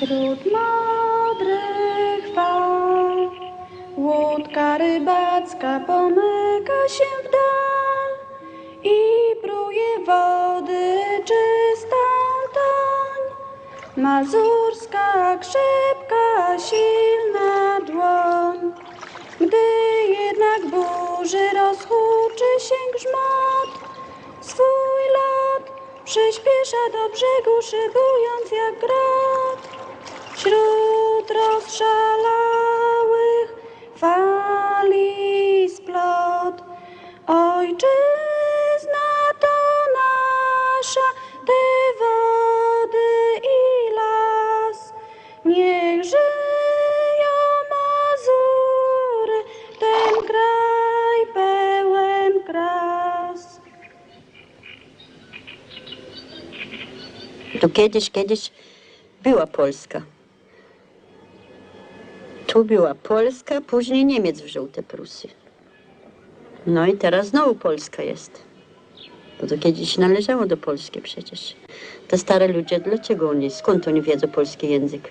Wśród modrych fal Łódka rybacka pomyka się w dal I pruje wody czystą toń Mazurska krzepka, silna dłoń Gdy jednak burzy rozhuczy się grzmot Swój lot przyspiesza do brzegu, szybując jak grot. Wśród rozszalałych fali splot. Ojczyzna to nasza, te wody i las. Niech żyją Mazury, ten kraj pełen kras. To kiedyś, kiedyś była Polska. Tu była Polska, później Niemiec wziął te Prusy. No i teraz znowu Polska jest. Bo to kiedyś należało do Polski przecież. Te stare ludzie, dlaczego oni, skąd oni wiedzą polski język?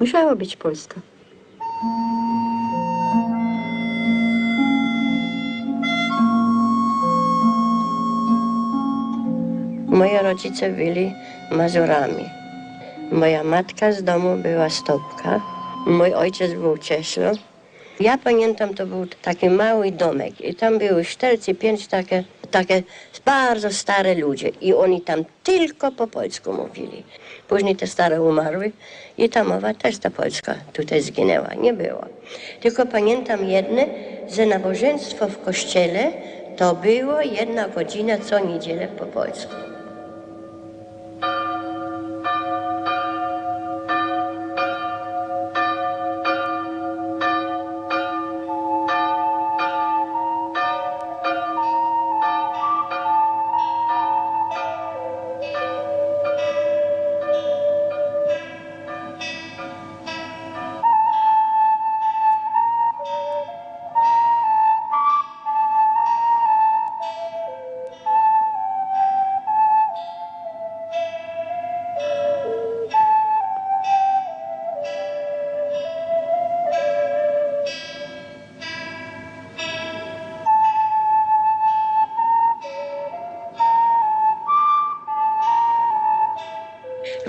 Musiała być Polska. Moi rodzice byli Mazurami. Moja matka z domu była Stopka. Mój ojciec był Cieślo. Ja pamiętam, to był taki mały domek i tam były cztery, pięć takie, takie bardzo stare ludzie i oni tam tylko po polsku mówili. Później te stare umarły i ta mowa też ta polska tutaj zginęła, nie było. Tylko pamiętam jedne, że nabożeństwo w kościele to było jedna godzina co niedzielę po polsku.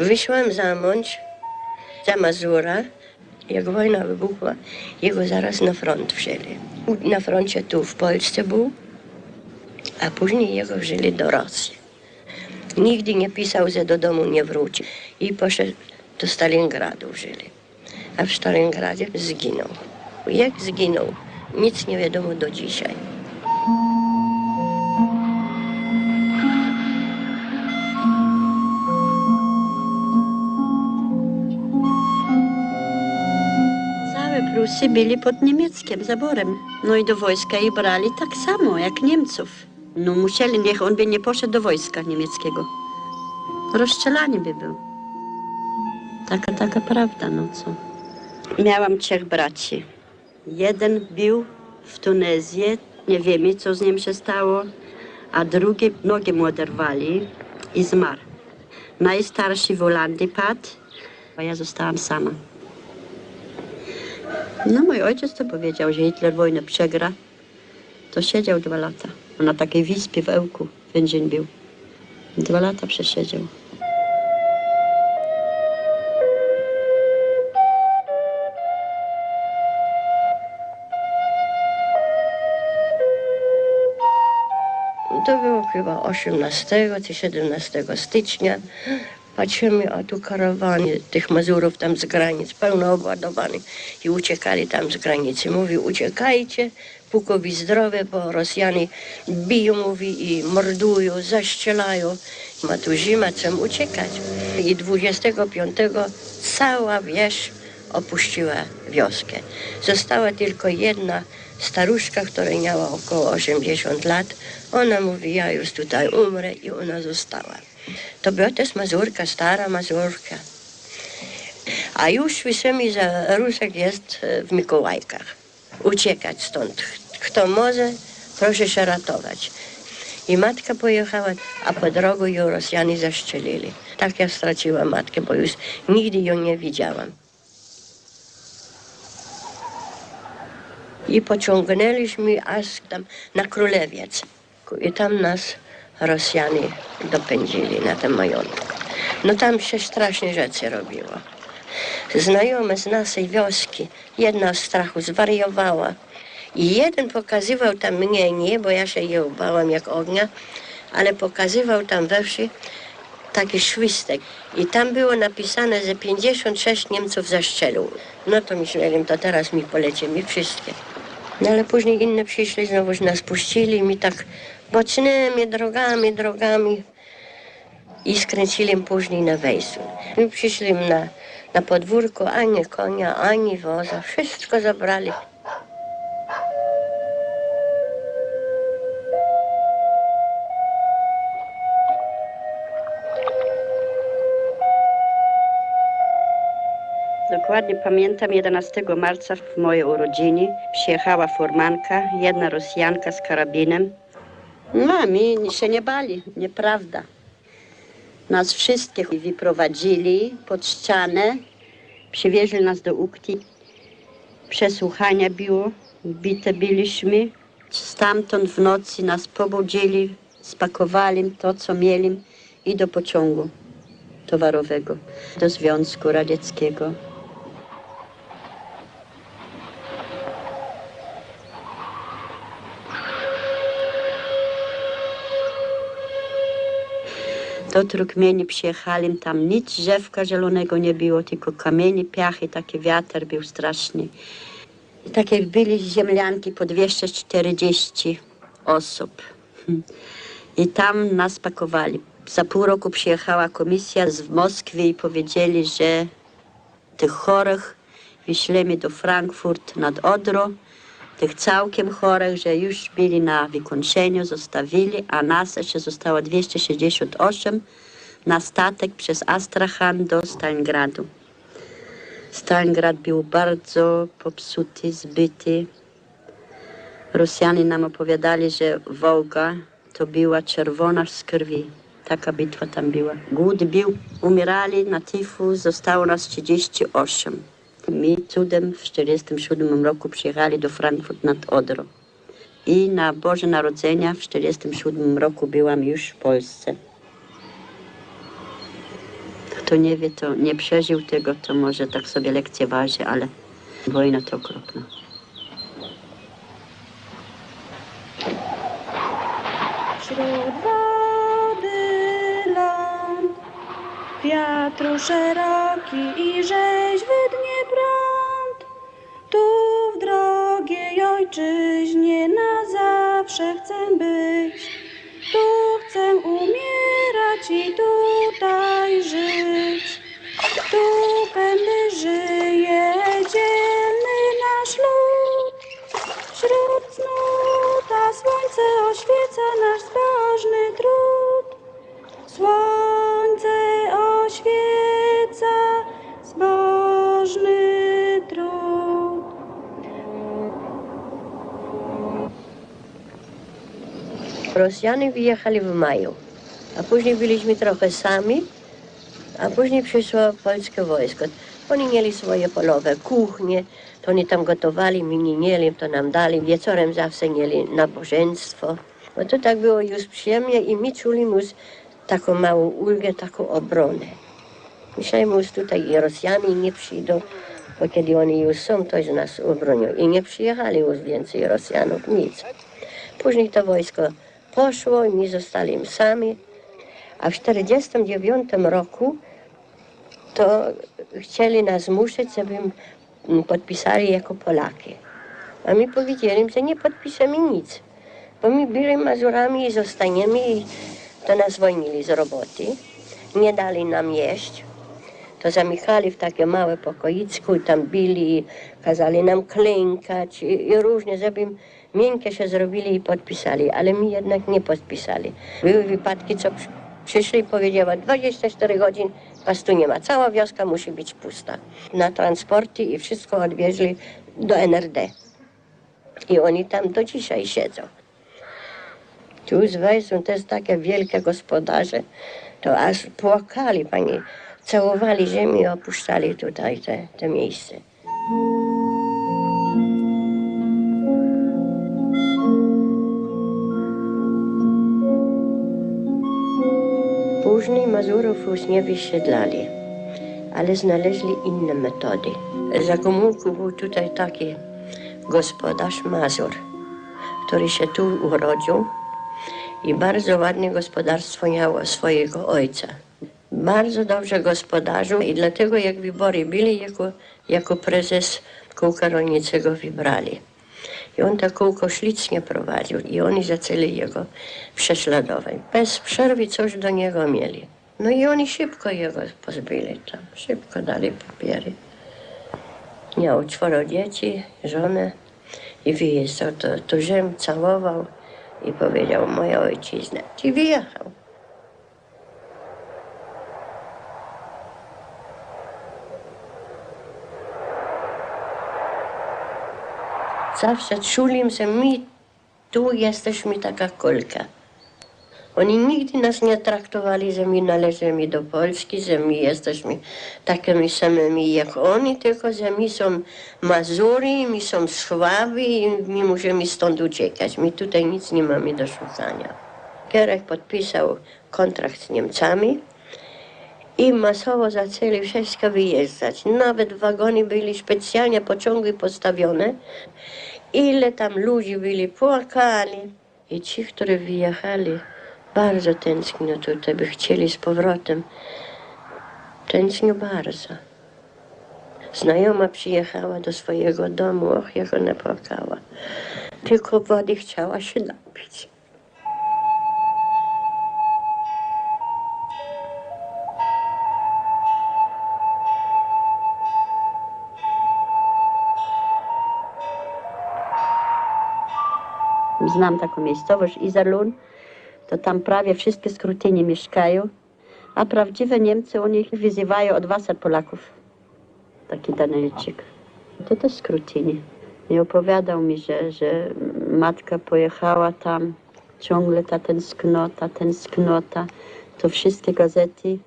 Wyszłam za mąż, za Mazura. Jak wojna wybuchła, jego zaraz na front wzięli. Na froncie tu w Polsce był, a później jego wzięli do Rosji. Nigdy nie pisał, że do domu nie wróci. I poszedł do Stalingradu wzięli. A w Stalingradzie zginął. Jak zginął? Nic nie wiadomo do dzisiaj. Prusy byli pod niemieckim zaborem. No i do wojska ich brali tak samo jak Niemców. No musieli, niech on by nie poszedł do wojska niemieckiego. Rozstrzelany by był. Taka, taka prawda, no co. Miałam trzech braci. Jeden był w Tunezji, nie wiemy co z nim się stało, a drugi nogi mu oderwali i zmarł. Najstarszy w Holandii padł, a ja zostałam sama. No mój ojciec to powiedział, że Hitler wojnę przegra. To siedział dwa lata. Na takiej wyspie w Ełku więzień był. Dwa lata przesiedział. To było chyba 18 czy 17 stycznia. Patrzymy, a tu karawany tych Mazurów tam z granic, pełno obładowanych i uciekali tam z granicy. Mówi, uciekajcie, pukowi zdrowe, bo Rosjanie biją, mówi, i mordują, zaścielają. Ma tu zima, czym uciekać. I 25 cała wieś opuściła wioskę. Została tylko jedna staruszka, która miała około 80 lat. Ona mówi, ja już tutaj umrę i ona została. To była też Mazurka, stara Mazurka. A już słyszymy, że Rusek jest e, w Mikołajkach. Uciekać stąd. Kto może, proszę się ratować. I matka pojechała, a po drogu ją Rosjanie zaszczelili. Tak ja straciłam matkę, bo już nigdy ją nie widziałam. I pociągnęliśmy aż tam na Królewiec. I tam nas Rosjanie dopędzili na ten majątek. No tam się strasznie rzeczy robiło. Znajome z naszej wioski, jedna z strachu zwariowała. I jeden pokazywał tam mnie, nie, bo ja się jej bałam jak ognia, ale pokazywał tam we wsi taki świstek. I tam było napisane, że 56 Niemców zaszczelił. No to myślałem, to teraz mi polecimy wszystkie. No ale później inne przyszli, znowu nas puścili i mi tak bocznymi drogami, drogami i skręcili później na wejściu. My przyszli na, na podwórko, ani konia, ani woza, wszystko zabrali. Dokładnie pamiętam 11 marca w mojej urodziny przyjechała furmanka, jedna Rosjanka z karabinem. No my się nie bali, nieprawda. Nas wszystkich wyprowadzili pod ścianę, przywieźli nas do Ukti. Przesłuchania było, bite byliśmy. Stamtąd w nocy nas pobudzili, spakowali to, co mieli i do pociągu towarowego, do Związku Radzieckiego. Do Trukmieni przyjechali, tam nic drzewka zielonego nie było, tylko kamienie, piachy, taki wiatr był straszny. I takie byli ziemnianki po 240 osób. I tam nas pakowali. Za pół roku przyjechała komisja z Moskwy i powiedzieli, że tych chorych wyślemy do Frankfurt nad Odro, tych całkiem chorych, że już byli na wykończeniu, zostawili, a nas jeszcze zostało 268 na statek przez Astrachan do Stalingradu. Stalingrad był bardzo popsuty, zbyty. Rosjanie nam opowiadali, że Wołga to była czerwona z krwi. Taka bitwa tam była. Głód był, umierali na tyfus, zostało nas 38. My cudem w 1947 roku przyjechali do Frankfurt nad Odro. I na Boże Narodzenia w 1947 roku byłam już w Polsce. Kto nie wie, to nie przeżył tego, to może tak sobie lekceważy, ale wojna to okropna. Wśród wody ląd, wiatru szeroki i rzeźwy dnie ojczyźnie na zawsze chcę być. Tu chcę umierać i tutaj żyć. Rosjanie wyjechali w maju, a później byliśmy trochę sami, a później przyszło polskie wojsko. Oni mieli swoje polowe kuchnie, to oni tam gotowali, my nie mieli, to nam dali. Wieczorem zawsze mieli nabożeństwo. Bo to tak było już przyjemnie i my czuli już taką małą ulgę, taką obronę. Myślałem, już tutaj i Rosjanie nie przyjdą, bo kiedy oni już są, to nas obronią. I nie przyjechali już więcej Rosjanów, nic. Później to wojsko poszło i my zostali sami. A w 1949 roku to chcieli nas zmusić, żebym podpisali jako Polaki. A my powiedzieli, że nie podpiszemy nic, bo my byli Mazurami i zostaniemy i to nas zwolnili z roboty. Nie dali nam jeść. To zamykali w takie małe pokoicku i tam bili, kazali nam klękać i, i różnie, żeby miękkie się zrobili i podpisali, ale my jednak nie podpisali. Były wypadki, co przy- przyszli i powiedziała 24 godzin, was tu nie ma, cała wioska musi być pusta. Na transporty i wszystko odwieźli do NRD. I oni tam do dzisiaj siedzą. Tu z wieś są też takie wielkie gospodarze, to aż płakali, pani, całowali ziemię opuszczali tutaj te, te miejsce. Później Mazurów już nie wysiedlali, ale znaleźli inne metody. Za komunku był tutaj taki gospodarz Mazur, który się tu urodził i bardzo ładne gospodarstwo miał swojego ojca. Bardzo dobrze gospodarzył i dlatego jak wybory byli, jako, jako prezes kółka rolniczego wybrali. I on to kółko ślicznie prowadził i oni zaczęli jego prześladować. Bez przerwy coś do niego mieli. No i oni szybko jego pozbyli tam, szybko dali papiery. Miał czworo dzieci, żonę i wyjeżdżał. To, to ziem całował i powiedział, moja ojczyzna. I wyjechał. Zawsze czuli, że my tu jesteśmy taka kulka. Oni nigdy nas nie traktowali, że my należymy do Polski, że my jesteśmy takimi samymi jak oni, tylko że my są Mazury, my są Szwaby i my musimy stąd uciekać. My tutaj nic nie mamy do szukania. Gierek podpisał kontrakt z Niemcami i masowo zaczęli wszystko wyjeżdżać. Nawet wagony byli specjalnie, pociągi postawione. Ile tam ludzi byli, płakali. I ci, którzy wyjechali, bardzo tęsknią tutaj, by chcieli z powrotem. Tęsknią bardzo. Znajoma przyjechała do swojego domu, och, jak ona płakała. Tylko wody chciała się napić. Znam taką miejscowość Izerlun, to tam prawie wszystkie skrótynie mieszkają, a prawdziwe Niemcy oni wyzywają od was Polaków. Taki Danilczyk. To też skrótynie. I opowiadał mi, że, że matka pojechała tam, ciągle ta tęsknota, tęsknota. To wszystkie gazety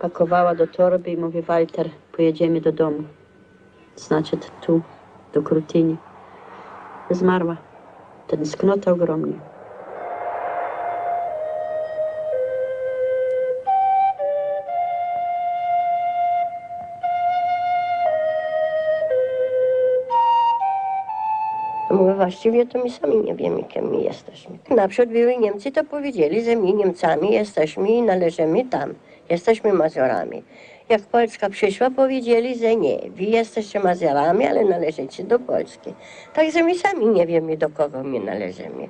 pakowała do torby i mówi, Walter, pojedziemy do domu. Znaczy tu, do Krutyni. Zmarła. Tęsknota ogromnie. Mówię, właściwie to my sami nie wiemy, kim my jesteśmy. Naprzód były Niemcy, to powiedzieli, że my Niemcami jesteśmy i należymy tam. Jesteśmy Mazurami. Jak Polska przyszła, powiedzieli, że nie, wy jesteście Mazurami, ale należycie do Polski. Także my sami nie wiemy, do kogo my należymy.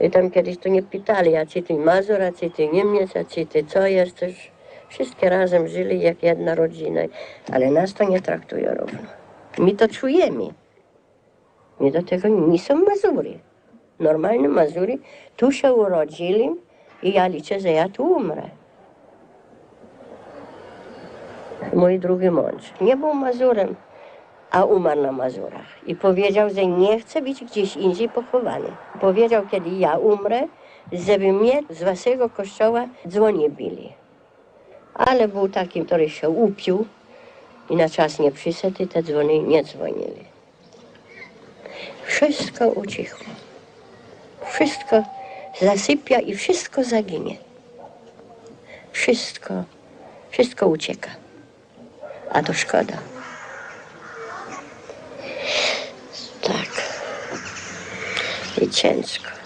I tam kiedyś to nie pytali, a czy ty Mazur, a czy ty Niemiec, a czy ty co jesteś. Wszystkie razem żyli jak jedna rodzina, ale nas to nie traktuje równo. My to czujemy. My do tego nie są Mazury. Normalne Mazury tu się urodzili i ja liczę, że ja tu umrę. Mój drugi mąż nie był Mazurem, a umarł na Mazurach. I powiedział, że nie chce być gdzieś indziej pochowany. Powiedział, kiedy ja umrę, żeby mnie z waszego kościoła dzwoni bili. Ale był taki, który się upił i na czas nie przyszedł i te dzwony nie dzwonili. Wszystko ucichło. Wszystko zasypia i wszystko zaginie. Wszystko, wszystko ucieka. A to szkoda. Tak. I ciężko.